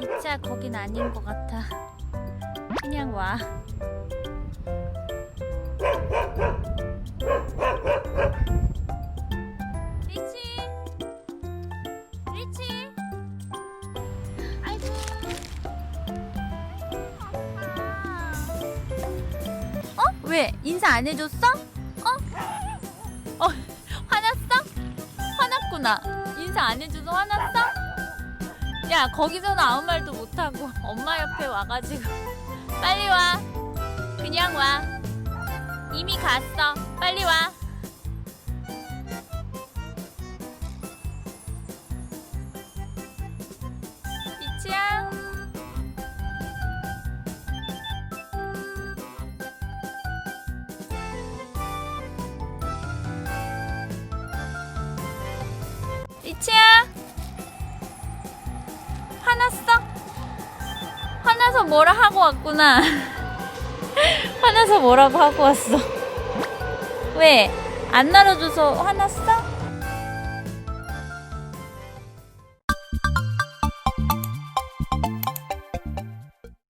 이차 거긴 아닌 것 같아. 그냥 와. 왜 인사 안 해줬어? 어? 어 화났어? 화났구나. 인사 안 해줘서 화났어? 야 거기서는 아무 말도 못하고 엄마 옆에 와가지고 빨리 와 그냥 와 이미 갔어 빨리 와 화났어? 화나서 뭐라 하고 왔구나. 화나서 뭐라고 하고 왔어. 왜? 안 날아줘서 화났어?